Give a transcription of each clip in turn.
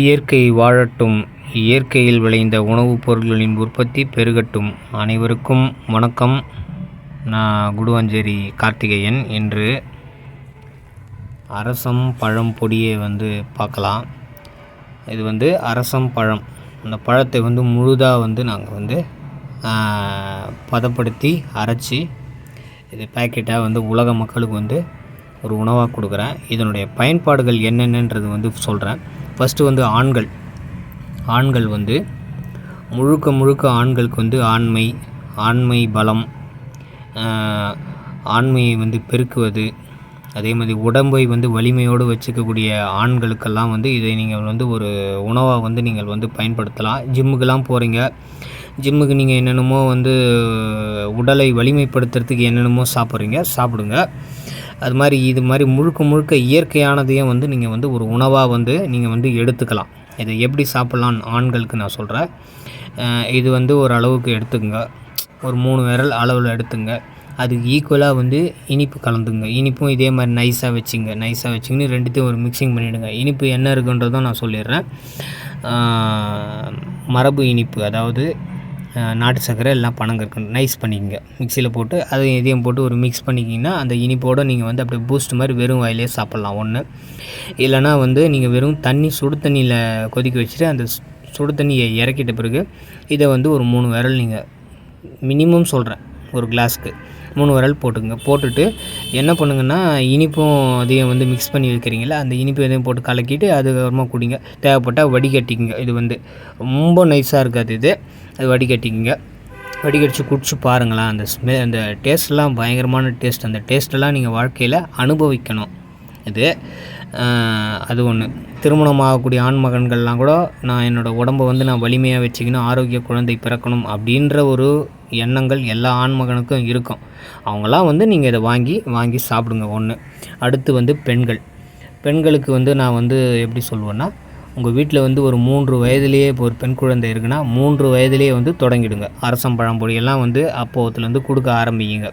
இயற்கை வாழட்டும். இயற்கையில் விளைந்த உணவுப் பொருட்களின் உற்பத்தி பெருகட்டும். அனைவருக்கும் வணக்கம். நான் குடுவாஞ்சேரி கார்த்திகேயன். இன்று அரசம் பழம் பொடியை வந்து பார்க்கலாம். இது வந்து அரசம் பழம். அந்த பழத்தை வந்து முழுதாக வந்து நாங்கள் வந்து பதப்படுத்தி அரைச்சி இது பேக்கெட்டாக வந்து உலக மக்களுக்கு வந்து ஒரு உணவாக கொடுக்குறேன். இதனுடைய பயன்பாடுகள் என்னென்னன்றது வந்து சொல்கிறேன் ஃபஸ்ட்டு வந்து ஆண்கள். ஆண்கள் வந்து முழுக்க முழுக்க ஆண்களுக்கு வந்து ஆண்மை ஆண்மை பலம் ஆண்மையை வந்து பெருக்குவது. அதே மாதிரி உடம்பை வந்து வலிமையோடு வச்சுக்கக்கூடிய ஆண்களுக்கெல்லாம் வந்து இதை நீங்கள் வந்து ஒரு உணவாக வந்து நீங்கள் வந்து பயன்படுத்தலாம். ஜிம்முக்கெல்லாம் போகிறீங்க ஜிம்முக்கு நீங்கள் என்னென்னமோ வந்து உடலை வலிமைப்படுத்துறதுக்கு என்னென்னமோ சாப்பிட்றீங்க. சாப்பிடுங்க. அது மாதிரி இது மாதிரி முழுக்க முழுக்க இயற்கையானதையும் வந்து நீங்கள் வந்து ஒரு உணவாக வந்து நீங்கள் வந்து எடுத்துக்கலாம். இதை எப்படி சாப்பிட்லான்னு ஆண்களுக்கு நான் சொல்கிறேன் இது வந்து ஒரு அளவுக்கு எடுத்துக்கங்க. ஒரு மூணு விரல் அளவில் எடுத்துங்க. அதுக்கு ஈக்குவலாக வந்து இனிப்பு கலந்துங்க. இனிப்பும் இதே மாதிரி நைஸாக வச்சுங்க. நைஸாக வச்சுங்கன்னு ரெண்டுத்தையும் ஒரு மிக்சிங் பண்ணிவிடுங்க இனிப்பு என்ன இருக்குன்றதும் நான் சொல்லிடுறேன். மரபு இனிப்பு. அதாவது நாட்டு சர்க்கரை எல்லாம் பனங்கற்கண்டு நைஸ் பண்ணிக்கங்க. மிக்சியில் போட்டு அதையும் இதையும் போட்டு ஒரு மிக்ஸ் பண்ணிக்கிங்கன்னா அந்த இனிப்போடு நீங்கள் வந்து அப்படியே பூஸ்ட் மாதிரி வெறும் வாயிலே சாப்பிட்லாம். ஒன்று இல்லைனா வந்து நீங்கள் வெறும் தண்ணி சுடு தண்ணியில் கொதிக்க வச்சுட்டு அந்த சுடு தண்ணியை இறக்கிட்ட பிறகு இதை வந்து ஒரு மூணு விரல் நீங்கள் மினிமம் சொல்கிறேன் ஒரு கிளாஸ்க்கு மூணு விரல் போட்டுங்க. போட்டுட்டு என்ன பண்ணுங்கன்னா இனிப்பும் அதையும் வந்து மிக்ஸ் பண்ணி வைக்கிறீங்களா அந்த இனிப்பு எதையும் போட்டு கலக்கிட்டு அதுக்கப்புறமா குடிங்க. தேவைப்பட்டால் வடிகட்டிக்குங்க. இது வந்து ரொம்ப நைஸாக இருக்காது இது. அது வடிகட்டிக்குங்க. வடிகட்டிச்சு குடிச்சு பாருங்களேன். அந்த ஸ்மெ அந்த டேஸ்ட்லாம் பயங்கரமான டேஸ்ட் அந்த டேஸ்ட்டெல்லாம் நீங்கள் வாழ்க்கையில் அனுபவிக்கணும். இது அது ஒன்று திருமணம் ஆகக்கூடிய ஆண் மகன்கள்லாம் கூட நான் என்னோடய உடம்பை வந்து நான் வலிமையாக வச்சுக்கணும் ஆரோக்கிய குழந்தை பிறக்கணும் அப்படின்ற ஒரு எண்ணங்கள் எல்லா ஆண்மகனுக்கும் இருக்கும். அவங்களாம் வந்து நீங்கள் இதை வாங்கி வாங்கி சாப்பிடுங்க ஒன்று அடுத்து வந்து பெண்கள். பெண்களுக்கு வந்து நான் வந்து எப்படி சொல்லுவேன்னா உங்கள் வீட்டில் வந்து ஒரு மூன்று வயதுலேயே இப்போ ஒரு பெண் குழந்தை இருக்குன்னா மூன்று வயதுலேயே வந்து தொடங்கிடுங்க. அரசம் பழம்பொடியெல்லாம் வந்து அப்போத்துலேருந்து கொடுக்க ஆரம்பிங்க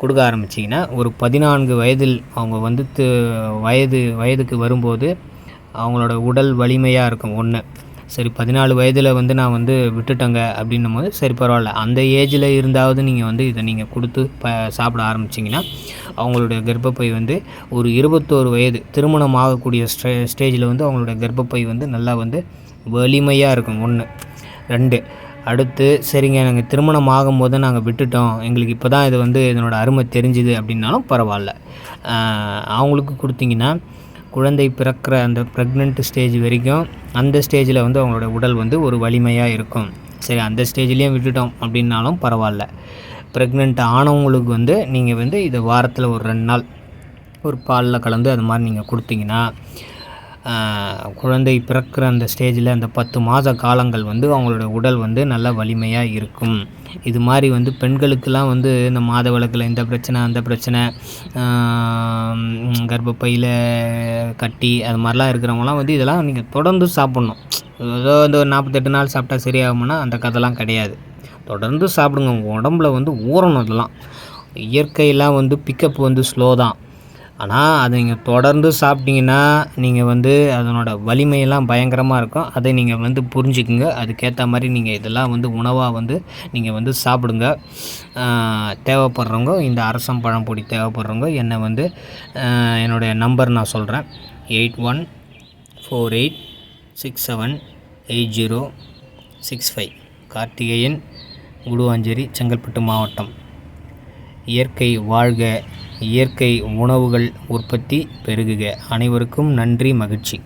கொடுக்க ஆரம்பிச்சிங்கன்னா ஒரு பதினான்கு வயதில் அவங்க வந்து வயது வயதுக்கு வரும்போது அவங்களோட உடல் வலிமையாக இருக்கும் ஒன்று சரி பதினாலு வயதில் வந்து நான் வந்து விட்டுட்டேங்க அப்படின்னும் போது சரி பரவாயில்ல. அந்த ஏஜில் இருந்தாவது நீங்கள் வந்து இதை நீங்கள் கொடுத்து ப சாப்பிட ஆரம்பிச்சிங்கன்னா அவங்களுடைய கர்ப்பப்பை வந்து ஒரு இருபத்தோரு வயது திருமணம் ஆகக்கூடிய ஸ்டே ஸ்டேஜில் வந்து அவங்களுடைய கர்ப்பப்பை வந்து நல்லா வந்து வலிமையாக இருக்கும். ஒன்று ரெண்டு. அடுத்து சரிங்க நாங்கள் திருமணம் ஆகும்போது நாங்கள் விட்டுட்டோம். எங்களுக்கு இப்போ தான் இது வந்து இதனோட அருமை தெரிஞ்சுது அப்படின்னாலும் பரவாயில்ல. அவங்களுக்கு கொடுத்தீங்கன்னா குழந்தை பிறக்கிற அந்த ப்ரெக்னென்ட் ஸ்டேஜ் வரைக்கும் அந்த ஸ்டேஜில் வந்து அவங்களோட உடல் வந்து ஒரு வலிமையாக இருக்கும். சரி அந்த ஸ்டேஜ்லேயும் விட்டுட்டோம் அப்படின்னாலும் பரவாயில்ல. ப்ரெக்னென்ட் ஆனவங்களுக்கு வந்து நீங்கள் வந்து இதை வாரத்தில் ஒரு ரெண்டு நாள் ஒரு பாலில் கலந்து அது மாதிரி நீங்கள் கொடுத்தீங்கன்னா குழந்தை பிறக்கிற அந்த ஸ்டேஜில் அந்த பத்து மாத காலங்கள் வந்து அவங்களோட உடல் வந்து நல்ல வலிமையாக இருக்கும். இது மாதிரி வந்து பெண்களுக்கெல்லாம் வந்து இந்த மாத விளக்கில் இந்த பிரச்சனை அந்த பிரச்சனை கர்ப்பப்பையில் கட்டி அது மாதிரிலாம் இருக்கிறவங்களாம் வந்து இதெல்லாம் நீங்கள் தொடர்ந்து சாப்பிட்ணும். ஏதோ இந்த ஒரு நாற்பத்தெட்டு நாள் சாப்பிட்டா சரியாகும்னா அந்த கதைலாம் கிடையாது. தொடர்ந்து சாப்பிடுங்க. உங்கள் உடம்புல வந்து ஊறணும் இதெல்லாம். இயற்கையெல்லாம் வந்து பிக்கப் வந்து ஸ்லோ தான். ஆனால் அதை நீங்கள் தொடர்ந்து சாப்பிட்டீங்கன்னா நீங்கள் வந்து அதனோட வலிமையெல்லாம் பயங்கரமாக இருக்கும். அதை நீங்கள் வந்து புரிஞ்சுக்குங்க. அதுக்கேற்ற மாதிரி நீங்கள் இதெல்லாம் வந்து உணவாக வந்து நீங்கள் வந்து சாப்பிடுங்க. தேவைப்படுறவங்க இந்த அரசம் பழம் பொடி தேவைப்படுறவங்க என்னை வந்து என்னுடைய நம்பர் நான் சொல்கிறேன் eight one four eight six seven eight zero six five. Karthikeyan Guduvancheri Chengalpattu மாவட்டம். இயற்கை வாழ்க இயற்கை உணவுகள் உற்பத்தி பெருகுக. அனைவருக்கும் நன்றி மகிழ்ச்சி.